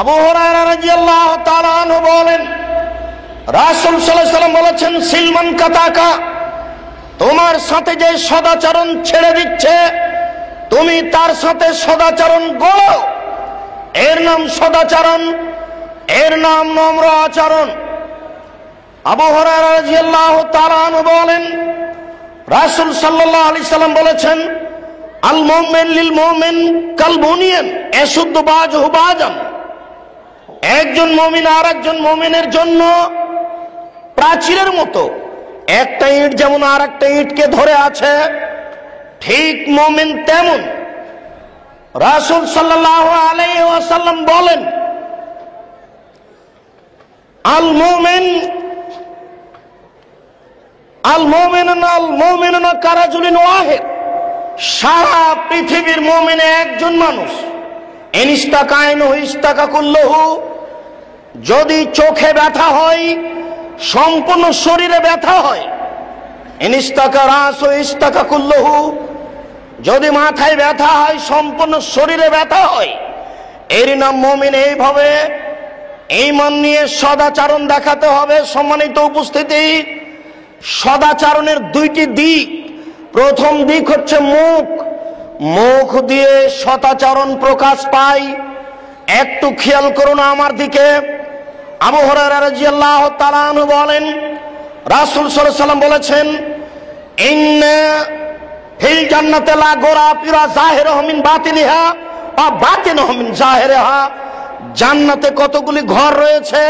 আবু রাদিয়াল্লাহু বলেন, রাসূল সাল্লাম বলেছেন, সিলমান কাতাকা, তোমার সাথে যে সদাচরণ ছেড়ে দিচ্ছে, তুমি তার সাথে সদাচরণ গড়ো এর নাম সদাচরণ, এর নাম নম্র আচরণ। আবু তাআলা বলেন, রাসূল সাল্লাল্লাহু আলাইহি সাল্লাম বলেছেন আল মোমেন লিল মোমেন কাল এশুদ্ধ বাজ হুবাজান একজন মমিন আর একজন মমিনের জন্য প্রাচীরের মতো। একটা ইট যেমন আর একটা ইটকে ধরে আছে, ঠিক মমিন তেমন। রাসুল সাল্লাহ আলাইহি ওয়াসাল্লাম বলেন আল মোমেন আল মোমেন আল মোমেন কারাজুলিন ওয়াহেদ। সারা পৃথিবীর মোমেনে একজন মানুষ। এনিস্তাকায়ন ইস্তাকা কুল্লহু। যদি চোখে ব্যথা হয়, সম্পূর্ণ শরীরে ব্যথা হয় এনিস্তাকা রাস ও ইস্তাকা কুল্লহু। যদি মাথায় ব্যথা হয়, সম্পূর্ণ শরীরে ব্যথা হয় এরই নাম মমিন এইভাবে। এই মন নিয়ে সদাচারণ দেখাতে হবে। সম্মানিত উপস্থিতি, সদাচারণের দুইটি দিক। প্রথম দিক হচ্ছে মুখ। মুখ দিয়ে সদাচরণ প্রকাশ পায় একটু খেয়াল করুন আমার দিকে। বলেন, রাসুল সাল্লাম বলেছেন লা পিরা হমিন বা বাতিন হমিন জান্নাতে কতগুলি ঘর রয়েছে,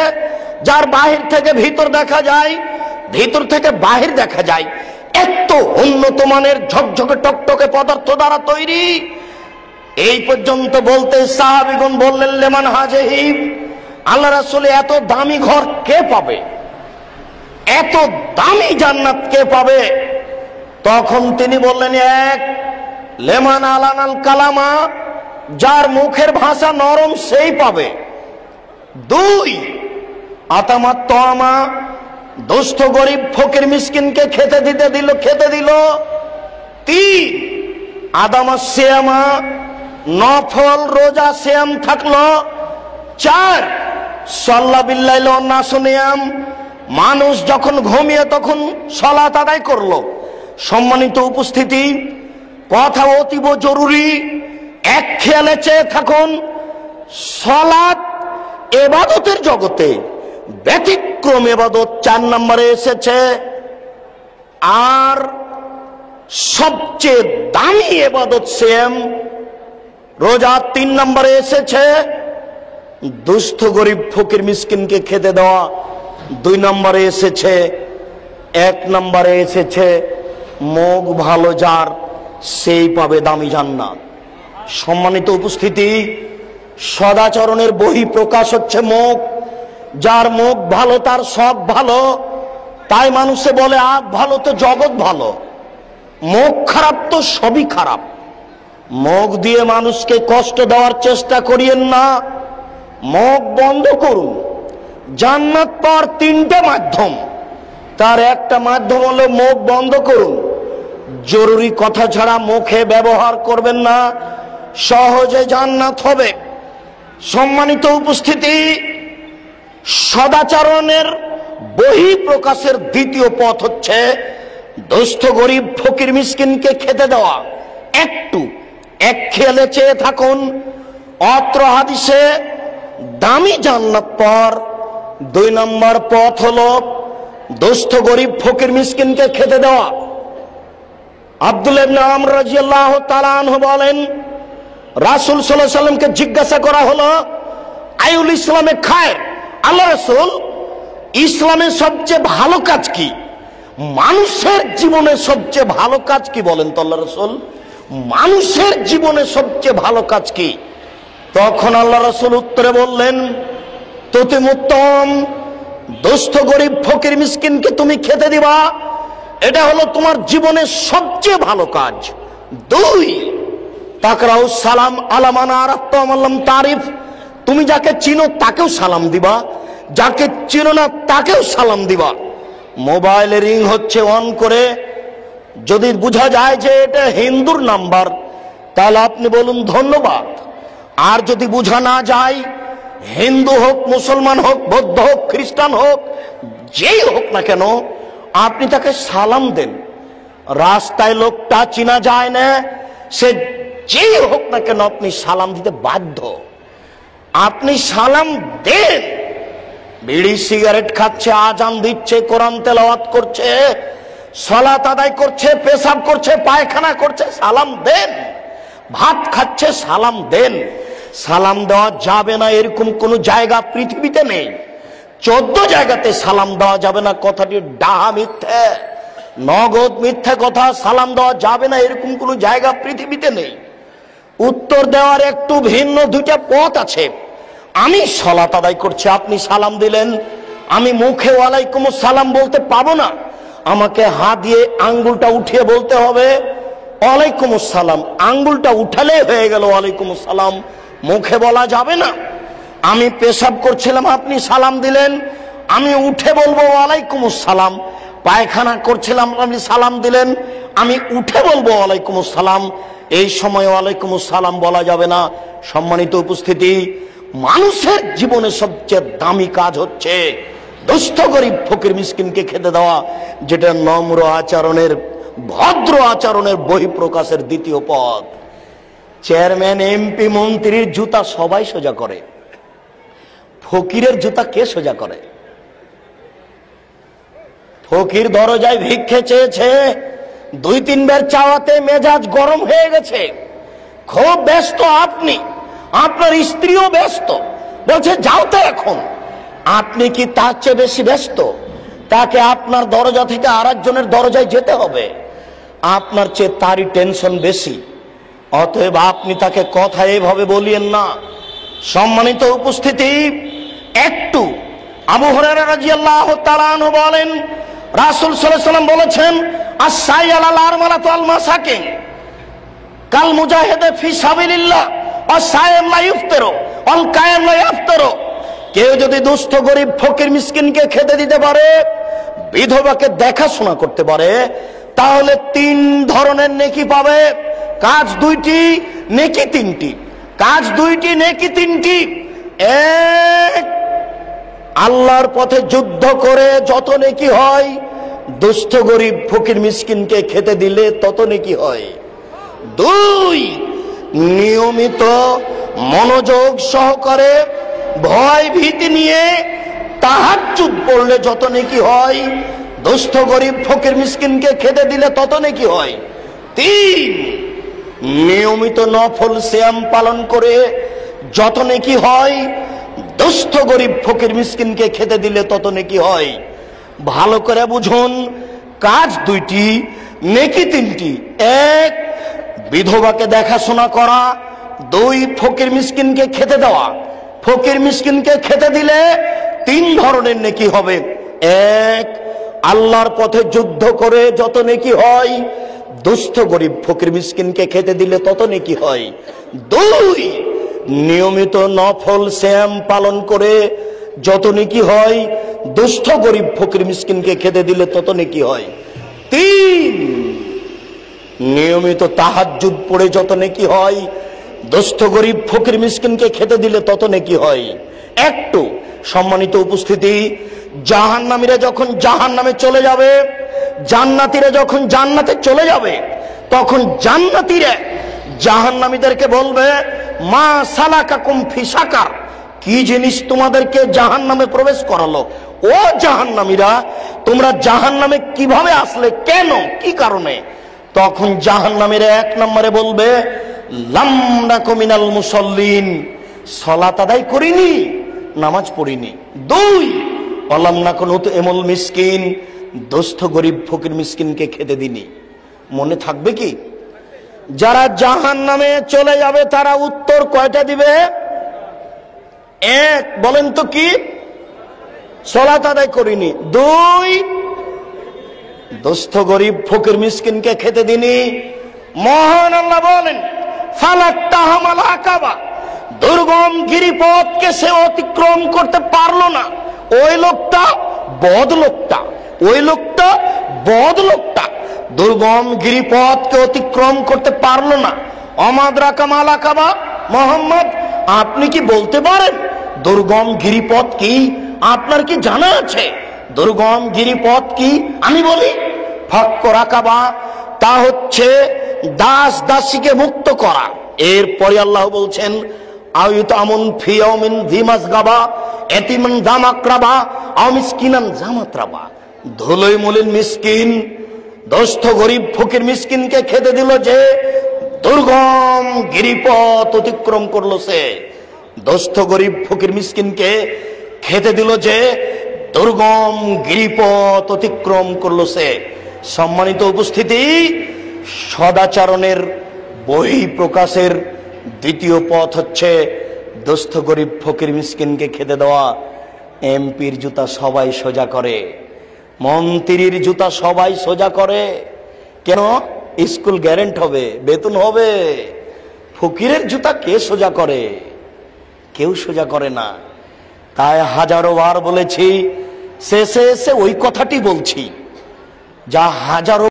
যার বাহির থেকে ভিতর দেখা যায়, ভিতর থেকে বাহির দেখা যায়। এত উন্নত মানের ঝকঝকে টকটকে পদার্থ দ্বারা তৈরি। এই পর্যন্ত বলতে সাহাবিগুন বললেন, লেমান হাজেহিব আল্লাহ রাসুল এত দামি ঘর কে পাবে? এত দামি জান্নাত কে পাবে? তখন তিনি বললেন, এক লেমান আলানাল কালামা, যার মুখের ভাষা নরম সেই পাবে। দুই আতামা তমা দুস্থ গরিব ফকির মিসকিনকে খেতে দিতে দিল, খেতে দিল। তিন, আদামা শ্যামা, নফল, রোজা, শ্যাম থাকল। চার, সল্লা বিল্লাইল নাসনিয়াম মানুষ যখন ঘুমিয়ে তখন সলাত আদায় করল। সম্মানিত উপস্থিতি, কথা অতীব জরুরি, এক খেয়ালে চেয়ে থাকুন সলাৎ এবাদতের জগতে ব্যতিক্রম এবাদত চার নম্বরে এসেছে। আর সবচেয়ে দামি এবাদত সেম রোজা তিন নম্বরে এসেছে। দুস্থ গরিব ফকির মিসকিনকে খেতে দেওয়া দুই নম্বরে এসেছে। এক নম্বরে এসেছে মুখ ভালো যার, সেই পাবে দামি জান্নাত। সম্মানিত উপস্থিতি, সদাচরণের বহি প্রকাশ হচ্ছে মুখ যার মুখ ভালো, তার সব ভালো। তাই মানুষে বলে আপ ভালো তো জগৎ ভালো। মুখ খারাপ তো সবই খারাপ। মুখ দিয়ে মানুষকে কষ্ট দেওয়ার চেষ্টা করিয়েন না। মুখ বন্ধ করুন। জান্নাত পাওয়ার তিনটে মাধ্যম। তার একটা মাধ্যম হলো মুখ বন্ধ করুন। জরুরি কথা ছাড়া মুখে ব্যবহার করবেন না। সহজে জান্নাত হবে। সম্মানিত উপস্থিতি সদাচরণের বহি প্রকাশের দ্বিতীয় পথ হচ্ছে দুস্থ গরিব ফকির মিসকিনকে খেতে দেওয়া। একটু, এক খেলে চেয়ে থাকুন। অত্র হাদিসে দামি জান্নাত পর। দুই নম্বর পথ হলো দুস্থ গরিব ফকির মিসকিনকে খেতে দেওয়া। আব্দুল রাদিয়াল্লাহু তাআলা আনহু বলেন, রাসূল আলাইহি সাল্লামকে জিজ্ঞাসা করা হলো আইউল ইসলামে খায় আল্লাহ রাসূল, ইসলামের সবচেয়ে ভালো কাজ কি? মানুষের জীবনে সবচেয়ে ভালো কাজ কি বলেন তো আল্লাহ রসুল? মানুষের জীবনে সবচেয়ে ভালো কাজ কি? তখন আল্লাহ রসুল উত্তরে বললেন তুতি উত্তম। দুস্থ, গরিব, ফকির, মিসকিনকে তুমি খেতে দিবা। এটা হলো তোমার জীবনের সবচেয়ে ভালো কাজ। দুই তাকরাউ সালাম আলামানা আরাত্তাম তারিফ। তুমি যাকে চিনো তাকেও সালাম দিবা। যাকে চিনো না তাকেও সালাম দিবা। মোবাইলে রিং হচ্ছে অন করে। যদি বোঝা যায় যে এটা হিন্দুর নাম্বার, তাহলে আপনি বলুন ধন্যবাদ। আর যদি বোঝা না যায়, হিন্দু হোক, মুসলমান হোক, বৌদ্ধ হোক, খ্রিস্টান হোক, যেই হোক না কেন, আপনি তাকে সালাম দেন। রাস্তায় লোকটা চিনা যায় না, সে যেই হোক না কেন আপনি সালাম দিতে বাধ্য। আপনি সালাম দেন। বিড়ি সিগারেট খাচ্ছে, আজান দিচ্ছে, কোরআন তেলাওয়াত করছে, সলাত আদায় করছে, পেশাব করছে, পায়খানা করছে, সালাম দেন। ভাত খাচ্ছে, সালাম দেন। সালাম দেওয়া যাবে না, এরকম কোন জায়গা পৃথিবীতে নেই। চোদ্দ জায়গাতে সালাম দেওয়া যাবে না, কথাটি ডাহা মিথ্যে। নগদ মিথ্যে কথা, সালাম দেওয়া যাবে না, এরকম কোন জায়গা পৃথিবীতে নেই। উত্তর দেওয়ার একটু ভিন্ন দুইটা পথ আছে। আমি সলাত আদায় করছি, আপনি সালাম দিলেন। আমি মুখে ওয়ালাইকুম সালাম বলতে পাবো না। আমাকে হাত দিয়ে আঙ্গুলটা উঠিয়ে বলতে হবে, ওয়ালাইকুম সালাম আঙ্গুলটা উঠালে হয়ে গেল ওয়ালাইকুম সালাম মুখে বলা যাবে না। আমি পেশাব করছিলাম, আপনি সালাম দিলেন। আমি উঠে বলব, ওয়ালাইকুম সালাম পায়খানা করছিলাম, আপনি সালাম দিলেন। আমি উঠে বলব, ওয়ালাইকুম সালাম এই সময় ওয়ালাইকুম সালাম বলা যাবে না। সম্মানিত উপস্থিতি, মানুষের জীবনে সবচেয়ে দামি কাজ হচ্ছে দুস্থ গরিব ফকির মিসকিনকে খেতে দেওয়া, যেটা নম্র আচরণের, ভদ্র আচরণের বহিঃপ্রকাশের দ্বিতীয় পথ। চেয়ারম্যান, এমপি, মন্ত্রীর জুতা সবাই সোজা করে। ফকিরের জুতা কে সোজা করে? ফকির দরজায় ভিক্ষে চেয়েছে দুই তিনবার চাওয়াতে মেজাজ গরম হয়ে গেছে। খুব ব্যস্ত আপনি। আপনার স্ত্রীও ব্যস্ত। বলছে, যাও তো এখন। আপনি কি তার চেয়ে বেশি ব্যস্ত? তাকে আপনার দরজা থেকে আর একজনের দরজায় যেতে হবে। আপনার চেয়ে তারই টেনশন বেশি। অতএব আপনি তাকে কথা এভাবে বলিয়েন না। সম্মানিত উপস্থিতি, একটু আবু হরারা রাদিয়াল্লাহু তাআলা বলেন, রাসূল সাল্লাম বলেছেন কাল মুজাহিদে ফি অল কায়েম কেউ যদি দুস্থ, গরিব, ফকির, মিসকিনকে খেতে দিতে পারে, বিধবাকে দেখাশোনা করতে পারে, তাহলে তিন ধরনের নেকি পাবে। কাজ দুইটি, নেকি তিনটি। কাজ দুইটি, নেকি তিনটি। এক, আল্লাহর পথে যুদ্ধ করে যত নেকি হয় দুস্থ গরিব ফকির মিসকিনকে খেতে দিলে তত নাকি হয়? দুই, নিয়মিত মনোযোগ সহকারে ভয় ভীতি নিয়ে তাহাজ্জুদ পড়লে যত নাকি হয়? দুস্থ গরিব ফকির মিসকিনকে খেতে দিলে তত নাকি হয়? তিন, নিয়মিত নফল শ্যাম পালন করে যত নাকি হয়? দুস্থ গরিব ফকির মিসকিনকে খেতে দিলে তত নাকি হয়? ভালো করে বুঝুন। কাজ দুইটি, নেকি তিনটি। এক, বিধবাকে দেখাশোনা করা, দুই, ফকির মিসকিনকে খেতে দেওয়া। ফকির মিসকিনকে খেতে দিলে তিন ধরনের নেকি হবে। এক, আল্লাহর পথে যুদ্ধ করে যত নেকি হয়, দুস্থ গরিব ফকির মিসকিনকে খেতে দিলে তত নেকি হয়। দুই, নিয়মিত নফল শ্যাম পালন করে যত নেকি হয়, দুস্থ গরিব ফকির মিসকিনকে খেতে দিলে তত নেকি হয়। তিন, নিয়মিত তাহাজ্জুদ পড়ে যত নেকি হয়, দুস্থ গরিব ফকির মিসকিনকে খেতে দিলে তত নেকি হয়। একটু সম্মানিত উপস্থিতি জাহান নামীরা যখন জাহান নামে চলে যাবে, জান্নাতিরা যখন জান্নাতে চলে যাবে, তখন জান্নাতিরা জাহান নামীদেরকে বলবে, মা সালাকা কুম ফিসাকার। কি জিনিস তোমাদেরকে জাহান নামে প্রবেশ করালো? ও জাহান নামীরা তোমরা জাহান নামে কীভাবে আসলে? কেন? কি কারণে? তখন জাহান নামের এক নম্বরে বলবে, লামনা কমিনাল মুসল্লিন, সলাত আদায় করিনি, নামাজ পড়িনি। দুই অলামনা কোন এমল মিসকিন, দোস্ত গরিব ফকির মিসকিনকে খেতে দিনি। মনে থাকবে কি? যারা জাহান নামে চলে যাবে, তারা উত্তর কয়টা দিবে? এক, বলেন তো কি? সলাত আদায় করিনি। দুই, দোস্ত গরিব ফকির মিসকিনকে খেতে দিনি। মহান আল্লাহ বলেন ফালাক্তাহামাল আকাবা। দুর্গম গিরিপথকে সে অতিক্রম করতে পারল না। ওই লোকটা বদ লোকটা ওই লোকটা বদ লোকটা দুর্গম গিরিপথকে অতিক্রম করতে পারল না। অমাদরা কামালা কাবা মোহাম্মদ, আপনি কি বলতে পারেন? দুর্গম গিরিপথ কি আপনার কি জানা আছে? দুর্গম গিরিপথ কি আমি বলি? ফক্ক রাকাবা, তা হচ্ছে দাস দাসীকে মুক্ত করা। এরপরে আল্লাহ বলছেন গাবা ধুলোই ফকির খেতে দিল যে দুর্গম গিরিপথ অতিক্রম করল সে। দোস্ত গরিব ফকির মিসকিনকে খেতে দিল যে দুর্গম গিরিপথ অতিক্রম করল সে। সম্মানিত উপস্থিতি, সদাচরণের বই প্রকাশের দ্বিতীয় পথ হচ্ছে দোস্ত গরিব ফকির মিসকিনকে খেতে দেওয়া। এমপির জুতা সবাই সোজা করে। মন্ত্রীর জুতা সবাই সোজা করে। কেন? স্কুল গ্যারেন্ট হবে, বেতন হবে। ফকিরের জুতা কে সোজা করে? কেউ সোজা করে না। তাই হাজারো বার বলেছি, শেষে এসে ওই কথাটি বলছি। যা হাজারো